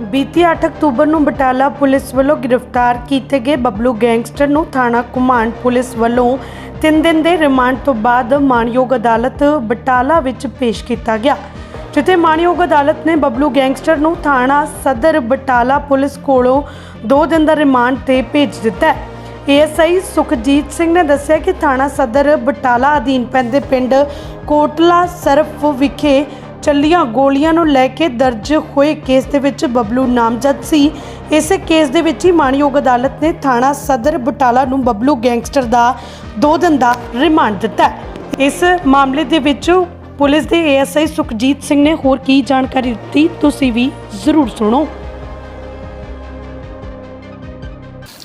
ਬੀਤੀ 8 ਅਕਤੂਬਰ ਨੂੰ ਬਟਾਲਾ ਪੁਲਿਸ ਵੱਲੋਂ ਗ੍ਰਿਫਤਾਰ ਕੀਤੇ ਗਏ ਬਬਲੂ ਗੈਂਗਸਟਰ ਨੂੰ ਥਾਣਾ ਕੁਮਾਨ ਪੁਲਿਸ ਵੱਲੋਂ 3 ਦਿਨ ਦੇ ਰਿਮਾਂਡ ਤੋਂ ਬਾਅਦ ਮਾਣਯੋਗ ਅਦਾਲਤ ਬਟਾਲਾ ਵਿੱਚ ਪੇਸ਼ ਕੀਤਾ ਗਿਆ, ਜਿੱਥੇ ਮਾਣਯੋਗ ਅਦਾਲਤ ਨੇ ਬਬਲੂ ਗੈਂਗਸਟਰ ਨੂੰ ਥਾਣਾ ਸਦਰ ਬਟਾਲਾ ਪੁਲਿਸ ਕੋਲੋਂ 2 ਦਿਨ ਦਾ ਰਿਮਾਂਡ ਤੇ ਭੇਜ ਦਿੱਤਾ। ਹੈ ਏਐਸਆਈ ਸੁਖਜੀਤ ਸਿੰਘ ਨੇ ਦੱਸਿਆ ਕਿ ਥਾਣਾ ਸਦਰ ਬਟਾਲਾ ਅਧੀਨ ਪੈਂਦੇ ਪਿੰਡ ਕੋਟਲਾ ਸਰਫ ਵਿਖੇ ਚੱਲੀਆਂ ਗੋਲੀਆਂ ਨੂੰ ਲੈ ਕੇ ਦਰਜ ਹੋਏ ਕੇਸ ਦੇ ਵਿੱਚ ਬਬਲੂ ਨਾਮਜ਼ਦ ਸੀ। ਇਸੇ ਕੇਸ ਦੇ ਵਿੱਚ ਹੀ ਮਾਣਯੋਗ ਅਦਾਲਤ ਨੇ ਥਾਣਾ ਸਦਰ ਬਟਾਲਾ ਨੂੰ ਬਬਲੂ ਗੈਂਗਸਟਰ ਦਾ 2 ਦਿਨ ਦਾ ਰਿਮਾਂਡ ਦਿੱਤਾ ਇਸ ਮਾਮਲੇ ਦੇ ਵਿੱਚ ਪੁਲਿਸ ਦੇ ਏਐਸਆਈ ਸੁਖਜੀਤ ਸਿੰਘ ਨੇ ਹੋਰ ਕੀ ਜਾਣਕਾਰੀ ਦਿੱਤੀ, ਤੁਸੀਂ ਵੀ ਜ਼ਰੂਰ ਸੁਣੋ।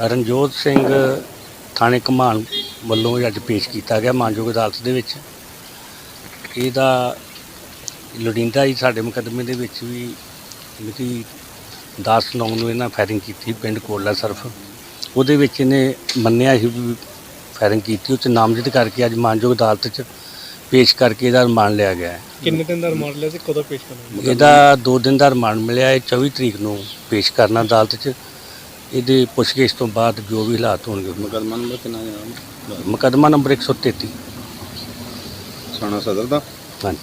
ਰਣਜੋਤ ਸਿੰਘ ਥਾਣੇ ਕਮਾਨ ਵੱਲੋਂ ਅੱਜ ਪੇਸ਼ ਕੀਤਾ ਗਿਆ ਮਾਨਯੋਗ ਅਦਾਲਤ ਦੇ ਵਿੱਚ। ਇਹਦਾ ਲੋੜੀਂਦਾ ਹੀ ਸਾਡੇ ਮੁਕੱਦਮੇ ਦੇ ਵਿੱਚ ਵੀ ਮਿਤੀ 10 ਨੌਂ ਨੂੰ ਇਹਨਾਂ ਫਾਇਰਿੰਗ ਕੀਤੀ ਪਿੰਡ ਕੋਲਾ ਸਰਫ। ਉਹਦੇ ਵਿੱਚ ਇਹਨੇ ਮੰਨਿਆ ਸੀ ਵੀ ਫਾਇਰਿੰਗ ਕੀਤੀ ਉਹ 'ਚ ਨਾਮਜ਼ਦ ਕਰਕੇ ਅੱਜ ਮਾਨਯੋਗ ਅਦਾਲਤ 'ਚ ਪੇਸ਼ ਕਰਕੇ ਇਹਦਾ ਰਿਮਾਂਡ ਲਿਆ ਗਿਆ ਹੈ। ਕਿੰਨੇ ਦਿਨ ਦਾ ਰਿਮਾਂਡ ਲਿਆ ਸੀ? ਕਦੋਂ ਪੇਸ਼ ਕਰਨਾ ਇਹਦਾ 2 ਦਿਨ ਦਾ ਰਿਮਾਂਡ ਮਿਲਿਆ ਹੈ 24 ਤਰੀਕ ਨੂੰ ਪੇਸ਼ ਕਰਨਾ ਅਦਾਲਤ 'ਚ। ਇਹਦੇ ਪੁੱਛਗਿੱਛ ਤੋਂ ਬਾਅਦ ਜੋ ਵੀ ਹਾਲਾਤ ਹੋਣਗੇ। ਮੁਕਦਮਾ ਨੰਬਰ ਕਿੰਨਾ ਜਨਾਬ ਮੁਕੱਦਮਾ ਨੰਬਰ 133 ਥਾਣਾ ਸਦਰ ਦਾ? ਹਾਂਜੀ।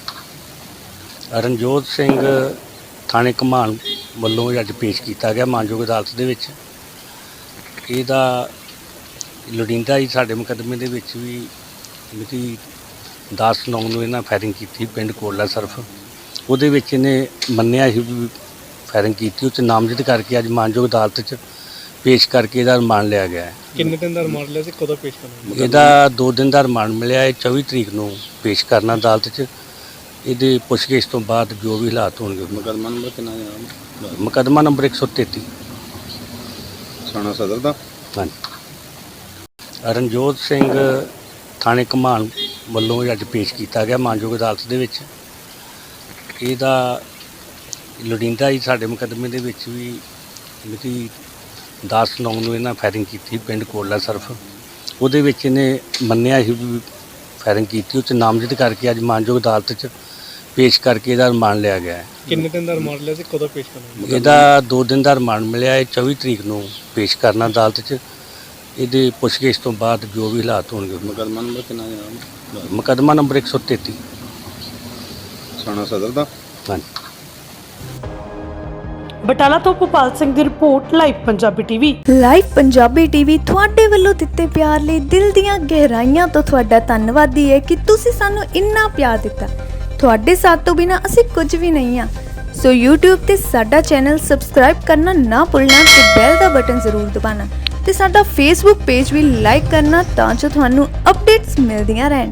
ਰਣਜੋਤ ਸਿੰਘ ਥਾਣੇ ਕਮਾਨ ਵੱਲੋਂ ਅੱਜ ਪੇਸ਼ ਕੀਤਾ ਗਿਆ ਮਾਨਯੋਗ ਅਦਾਲਤ ਦੇ ਵਿੱਚ। ਇਹਦਾ ਲੋੜੀਂਦਾ ਹੀ ਸਾਡੇ ਮੁਕੱਦਮੇ ਦੇ ਵਿੱਚ ਵੀ ਮਿਤੀ 10 ਨੌਂ ਨੂੰ ਇਹਨਾਂ ਫਾਇਰਿੰਗ ਕੀਤੀ ਪਿੰਡ ਕੋਲਾ ਸਰਫ। ਉਹਦੇ ਵਿੱਚ ਇਹਨੇ ਮੰਨਿਆ ਸੀ ਵੀ ਫਾਇਰਿੰਗ ਕੀਤੀ ਉਹ 'ਚ ਨਾਮਜ਼ਦ ਕਰਕੇ ਅੱਜ ਮਾਨਯੋਗ ਅਦਾਲਤ 'ਚ ਪੇਸ਼ ਕਰਕੇ ਇਹਦਾ ਰਿਮਾਂਡ ਲਿਆ ਗਿਆ ਹੈ। ਕਿੰਨੇ ਦਿਨ ਦਾ ਰਿਮਾਂਡ ਲਿਆ ਸੀ? ਕਦੋਂ ਪੇਸ਼ ਕਰਨਾ ਇਹਦਾ 2 ਦਿਨ ਦਾ ਰਿਮਾਂਡ ਮਿਲਿਆ ਹੈ 24 ਤਰੀਕ ਨੂੰ ਪੇਸ਼ ਕਰਨਾ ਅਦਾਲਤ 'ਚ। ਇਹਦੇ ਪੁੱਛਗਿੱਛ ਤੋਂ ਬਾਅਦ ਜੋ ਵੀ ਹਾਲਾਤ ਹੋਣਗੇ ਮੁਕਦਮਾ ਨੰਬਰ ਕਿੰਨਾ ਜਨਾਬ ਮੁਕੱਦਮਾ ਨੰਬਰ 133 ਥਾਣਾ ਸਦਰ ਦਾ? ਹਾਂਜੀ। ਰਣਜੋਤ ਸਿੰਘ ਥਾਣੇ ਕਮਾਨ ਵੱਲੋਂ ਅੱਜ ਪੇਸ਼ ਕੀਤਾ ਗਿਆ ਮਾਨਯੋਗ ਅਦਾਲਤ ਦੇ ਵਿੱਚ। ਇਹਦਾ ਲੋੜੀਂਦਾ ਹੀ ਸਾਡੇ ਮੁਕੱਦਮੇ ਦੇ ਵਿੱਚ ਵੀ ਮਿਤੀ 10 ਨੌਂ ਨੂੰ ਇਹਨਾਂ ਫਾਇਰਿੰਗ ਕੀਤੀ ਪਿੰਡ ਕੋਲਾ ਸਰਫ। ਉਹਦੇ ਵਿੱਚ ਇਹਨੇ ਮੰਨਿਆ ਸੀ ਵੀ ਫਾਇਰਿੰਗ ਕੀਤੀ ਉਹ 'ਚ ਨਾਮਜ਼ਦ ਕਰਕੇ ਅੱਜ ਮਾਨਯੋਗ ਅਦਾਲਤ 'ਚ ਪੇਸ਼ ਕਰਕੇ ਇਹਦਾ ਰਿਮਾਂਡ ਲਿਆ ਗਿਆ ਹੈ। ਕਿੰਨੇ ਦਿਨ ਦਾ ਰਿਮਾਂਡ ਲਿਆ ਸੀ? ਕਦੋਂ ਪੇਸ਼ ਕਰਨਾ ਇਹਦਾ 2 ਦਿਨ ਦਾ ਰਿਮਾਂਡ ਮਿਲਿਆ ਹੈ 24 ਤਰੀਕ ਨੂੰ ਪੇਸ਼ ਕਰਨਾ ਅਦਾਲਤ 'ਚ। ਇਹਦੇ ਪੁੱਛਗਿੱਛ ਤੋਂ ਬਾਅਦ ਜੋ ਵੀ ਹਾਲਾਤ ਹੋਣਗੇ ਮੁਕਦਮਾ ਨੰਬਰ ਕਿੰਨਾ ਜਨਾਬ ਮੁਕੱਦਮਾ ਨੰਬਰ 133 ਥਾਣਾ ਸਦਰ ਦਾ? ਹਾਂਜੀ। ਬਟਾਲਾ ਤੋਂ ਭੋਪਾਲ ਸਿੰਘ ਦੀ report live Punjabi TV. Live Punjabi TV ਤੁਹਾਡੇ ਵੱਲੋਂ ਦਿੱਤੇ ਪਿਆਰ ਲਈ ਦਿਲ ਦੀਆਂ ਗਹਿਰਾਈਆਂ ਤੋਂ ਤੁਹਾਡਾ ਧੰਨਵਾਦੀ ਹੈ ਕਿ ਤੁਸੀਂ ਸਾਨੂੰ ਇੰਨਾ ਪਿਆਰ ਦਿੱਤਾ। ਤੁਹਾਡੇ ਸਾਥ ਤੋਂ ਬਿਨਾ ਅਸੀਂ ਕੁਝ ਵੀ ਨਹੀਂ ਆ ਸੋ YouTube ਤੇ ਸਾਡਾ ਚੈਨਲ ਸਬਸਕ੍ਰਾਈਬ ਕਰਨਾ ਨਾ ਭੁੱਲਣਾ ਤੇ ਬੈਲ ਦਾ ਬਟਨ ਜ਼ਰੂਰ ਦਬਾਉਣਾ ਤੇ ਸਾਡਾ Facebook ਪੇਜ ਵੀ ਲਾਈਕ ਕਰਨਾ ਤਾਂ ਜੋ ਤੁਹਾਨੂੰ ਅਪਡੇਟਸ ਮਿਲਦੀਆਂ ਰਹਿਣ।